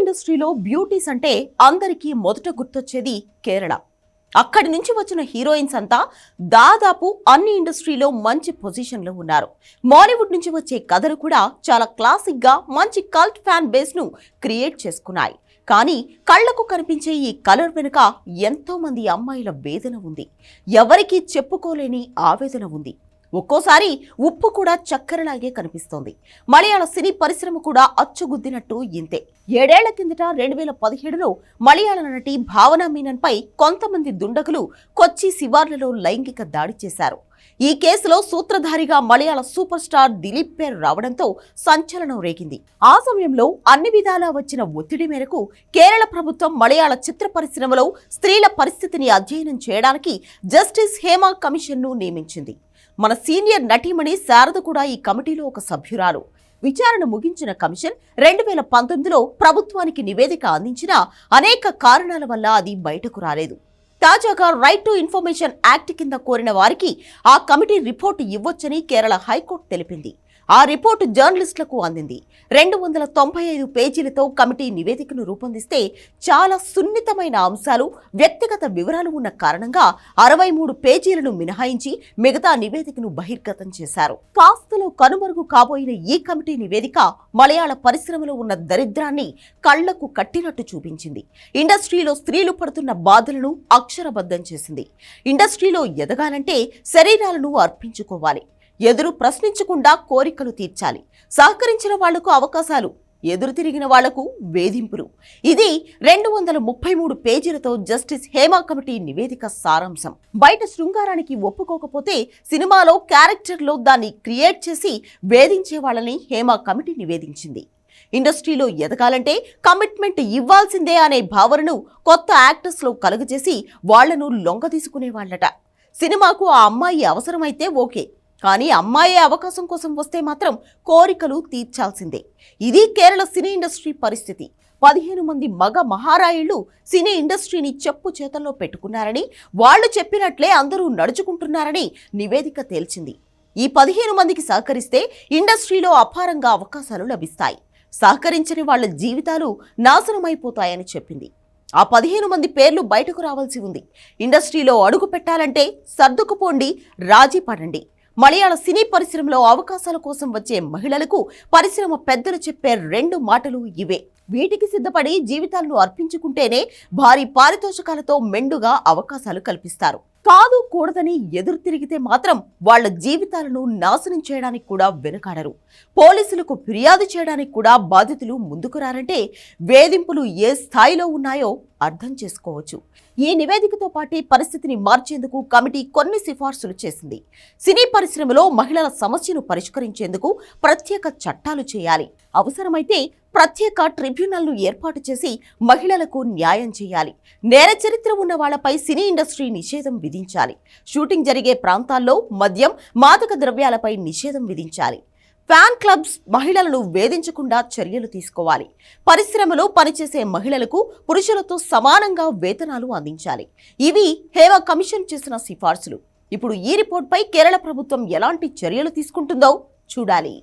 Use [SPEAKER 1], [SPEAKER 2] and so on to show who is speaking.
[SPEAKER 1] ఇండస్ట్రీలో బ్యూటీస్ అంటే అందరికీ మొదట గుర్తొచ్చేది కేరళ. అక్కడి నుంచి వచ్చిన హీరోయిన్స్ అంతా దాదాపు అన్ని ఇండస్ట్రీలో మంచి పొజిషన్లో ఉన్నారు. మాలీవుడ్ నుంచి వచ్చే కథలు కూడా చాలా క్లాసిక్గా మంచి కల్ట్ ఫ్యాన్ బేస్ను క్రియేట్ చేసుకున్నాయి. కానీ కళ్ళకు కనిపించే ఈ కలర్ వెనుక ఎంతో మంది అమ్మాయిల వేదన ఉంది. ఎవరికీ చెప్పుకోలేని ఆవేదన ఉంది. ఒక్కోసారి ఉప్పు కూడా చక్కెరలాగే కనిపిస్తోంది. మలయాళ సినీ పరిశ్రమ కూడా అచ్చుగుద్దినట్టు ఇంతే. ఏడేళ్ళ కిందట రెండు వేల పదిహేడులో మలయాళ నటి భావన మీనన్పై కొంతమంది దుండగులు కొచ్చి శివార్లలో లైంగిక దాడి చేశారు. ఈ కేసులో సూత్రధారిగా మలయాళ సూపర్ స్టార్ దిలీప్ పేరు రావడంతో సంచలనం రేగింది. ఆ సమయంలో అన్ని విధాలా వచ్చిన ఒత్తిడి మేరకు కేరళ ప్రభుత్వం మలయాళ చిత్ర పరిశ్రమలో స్త్రీల పరిస్థితిని అధ్యయనం చేయడానికి జస్టిస్ హేమా కమిషన్ను నియమించింది. మన సీనియర్ నటీమణి శారద కూడా ఈ కమిటీలో ఒక సభ్యురాలు. విచారణ ముగించిన కమిషన్ రెండు వేల పంతొమ్మిదిలో ప్రభుత్వానికి నివేదిక అందించిన అనేక కారణాల వల్ల అది బయటకు రాలేదు. తాజాగా రైట్ టు ఇన్ఫర్మేషన్ యాక్ట్ కింద కోరిన వారికి ఆ కమిటీ రిపోర్టు ఇవ్వొచ్చని కేరళ హైకోర్టు తెలిపింది. ఆ రిపోర్టు జర్నలిస్టులకు అందింది. రెండు వందల తొంభై ఐదు పేజీలతో కమిటీ నివేదికను రూపొందిస్తే చాలా సున్నితమైన అంశాలు వ్యక్తిగత వివరాలు ఉన్న కారణంగా అరవై మూడు పేజీలను మినహాయించి మిగతా నివేదికను బహిర్గతం చేశారు. కాస్తలో కనుమరుగు కాబోయిన ఈ కమిటీ నివేదిక మలయాళ పరిశ్రమలో ఉన్న దరిద్రాన్ని కళ్ళకు కట్టినట్టు చూపించింది. ఇండస్ట్రీలో స్త్రీలు పడుతున్న బాధలను అక్షరబద్ధం చేసింది. ఇండస్ట్రీలో ఎదగాలంటే శరీరాలను అర్పించుకోవాలి. ఎదురు ప్రశ్నించకుండా కోరికలు తీర్చాలి. సహకరించిన వాళ్ళకు అవకాశాలు ఎదురు తిరిగిన వాళ్ళకు వేధింపులు. ఇది రెండు వందల ముప్పై మూడు పేజీలతో జస్టిస్ హేమా కమిటీ నివేదిక సారాంశం. బయట శృంగారానికి ఒప్పుకోకపోతే సినిమాలో క్యారెక్టర్లో దాన్ని క్రియేట్ చేసి వేధించే వాళ్ళని హేమా కమిటీ నివేదించింది. ఇండస్ట్రీలో ఎదగాలంటే కమిట్మెంట్ ఇవ్వాల్సిందే అనే భావనను కొత్త యాక్టర్స్లో కలుగజేసి వాళ్ళను లొంగ వాళ్ళట సినిమాకు ఆ అమ్మాయి అవసరమైతే ఓకే కానీ అమ్మాయే అవకాశం కోసం వస్తే మాత్రం కోరికలు తీర్చాల్సిందే. ఇది కేరళ సినీ ఇండస్ట్రీ పరిస్థితి. పదిహేను మంది మగ మహారాయుళ్ళు సినీ ఇండస్ట్రీని చెప్పు చేతల్లో పెట్టుకున్నారని వాళ్ళు చెప్పినట్లే అందరూ నడుచుకుంటున్నారని నివేదిక తేల్చింది. ఈ పదిహేను మందికి సహకరిస్తే ఇండస్ట్రీలో అపారంగా అవకాశాలు లభిస్తాయి. సహకరించని వాళ్ళ జీవితాలు నాశనమైపోతాయని చెప్పింది. ఆ పదిహేను మంది పేర్లు బయటకు రావాల్సి ఉంది. ఇండస్ట్రీలో అడుగు పెట్టాలంటే సర్దుకుపోండి రాజీ పడండి. మలయాళ సినీ పరిశ్రమలో అవకాశాల కోసం వచ్చే మహిళలకు పరిశ్రమ పెద్దలు చెప్పే రెండు మాటలు ఇవే. వీటికి సిద్ధపడి జీవితాలను అర్పించుకుంటేనే భారీ పారితోషకాలతో మెండుగా అవకాశాలు కల్పిస్తారు. కాదు కూడదని ఎదురు తిరిగితే మాత్రం వాళ్ళ జీవితాలను నాశనం చేయడానికి కూడా వెనుకాడరు. పోలీసులకు ఫిర్యాదు చేయడానికి కూడా బాధితులు ముందుకు రారంటే వేధింపులు ఏ స్థాయిలో ఉన్నాయో అర్థం చేసుకోవచ్చు. ఈ నివేదికతో పాటు పరిస్థితిని మార్చేందుకు కమిటీ కొన్ని సిఫార్సులు చేసింది. సినీ పరిశ్రమలో మహిళల సమస్యను పరిష్కరించేందుకు ప్రత్యేక చట్టాలు చేయాలి. అవసరమైతే ప్రత్యేక ట్రిబ్యునల్ను ఏర్పాటు చేసి మహిళలకు న్యాయం చేయాలి. నేర చరిత్ర ఉన్న వాళ్ళపై సినీ ఇండస్ట్రీ నిషేధం విధించాలి. షూటింగ్ జరిగే ప్రాంతాల్లో మద్యం మాదక ద్రవ్యాలపై నిషేధం విధించాలి. ఫ్యాన్ క్లబ్స్ మహిళలను వేధించకుండా చర్యలు తీసుకోవాలి. పరిశ్రమలో పనిచేసే మహిళలకు పురుషులతో సమానంగా వేతనాలు అందించాలి. ఇవి హేమ కమిషన్ చేసిన సిఫార్సులు. ఇప్పుడు ఈ రిపోర్ట్పై కేరళ ప్రభుత్వం ఎలాంటి చర్యలు తీసుకుంటుందో చూడాలి.